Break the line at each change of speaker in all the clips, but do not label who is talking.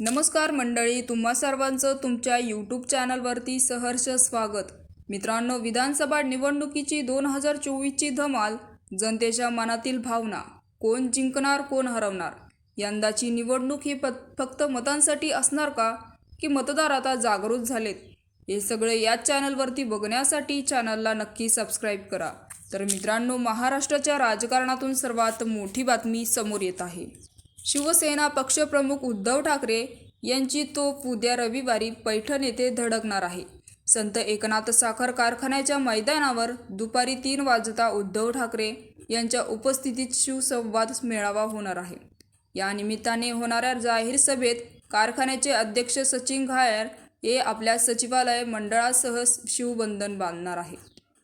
नमस्कार मंडळी तुम्हा सर्वांचं तुमच्या यूट्यूब चॅनलवरती सहर्ष स्वागत. मित्रांनो विधानसभा निवडणुकीची दोन हजार चोवीसची धमाल जनतेच्या मनातील भावना कोण जिंकणार कोण हरवणार? यंदाची निवडणूक ही फक्त मतांसाठी असणार का? की मतदार आता जागृत झालेत? हे सगळे याच चॅनलवरती बघण्यासाठी चॅनलला नक्की सबस्क्राईब करा. तर मित्रांनो महाराष्ट्राच्या राजकारणातून सर्वात मोठी बातमी समोर येत आहे. शिवसेना पक्षप्रमुख उद्धव ठाकरे यांची तोफ उद्या रविवारी पैठण येथे धडकणार आहे. संत एकनाथ साखर कारखान्याच्या मैदानावर दुपारी तीन वाजता उद्धव ठाकरे यांच्या उपस्थितीत शिवसंवाद मेळावा होणार आहे. या निमित्ताने होणाऱ्या जाहीर सभेत कारखान्याचे अध्यक्ष सचिन घायर हे आपल्या सचिवालय मंडळासह शिवबंधन बांधणार आहे.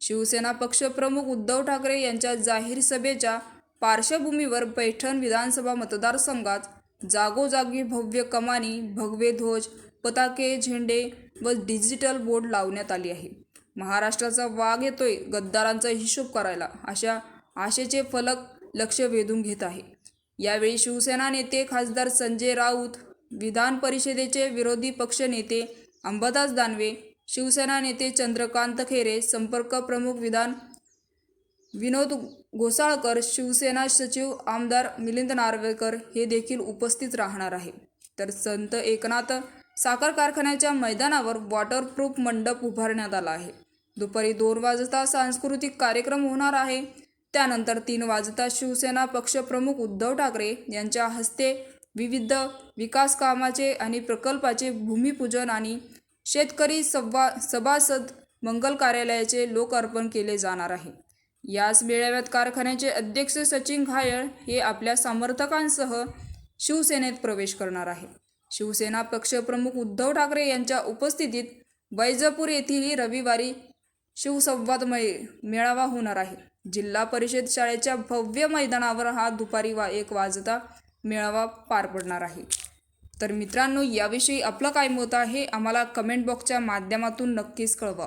शिवसेना पक्षप्रमुख उद्धव ठाकरे यांच्या जाहीर सभेच्या पार्श्वभूमीवर पैठण विधानसभा मतदारसंघात जागोजागी भव्य कमानी भगवे ध्वज पताके झेंडे व डिजिटल बोर्ड लावण्यात आली आहे. महाराष्ट्राचा वाघ येतोय गद्दारांचा हिशोब करायला अशा आशेचे फलक लक्ष वेधून घेत आहे. यावेळी शिवसेना नेते खासदार संजय राऊत विधान परिषदेचे विरोधी पक्षनेते अंबादास दानवे शिवसेना नेते चंद्रकांत खेरे संपर्क प्रमुख विधान विनोद घोसाळकर शिवसेना सचिव आमदार मिलिंद नार्वेकर हे देखील उपस्थित राहणार आहे तर संत एकनाथ साखर कारखान्याच्या मैदानावर वॉटरप्रूफ मंडप उभारण्यात आला आहे. दुपारी दोन वाजता सांस्कृतिक कार्यक्रम होणार आहे. त्यानंतर तीन वाजता शिवसेना पक्षप्रमुख उद्धव ठाकरे यांच्या हस्ते विविध विकास कामाचे आणि प्रकल्पाचे भूमिपूजन आणि शेतकरी सभा सभासद मंगल कार्यालयाचे लोकार्पण केले जाणार आहे. याच मेळाव्यात कारखान्याचे अध्यक्ष सचिन घायळ हे आपल्या समर्थकांसह शिवसेनेत प्रवेश करणार आहे. शिवसेना पक्षप्रमुख उद्धव ठाकरे यांच्या उपस्थितीत बैजपूर येथीलही रविवारी शिवसंवाद मै मेळावा होणार आहे. जिल्हा परिषद शाळेच्या भव्य मैदानावर हा दुपारी वा एक वाजता मेळावा पार पडणार आहे. तर मित्रांनो याविषयी आपलं काय मत आहे? आम्हाला कमेंट बॉक्सच्या माध्यमातून नक्कीच कळवा.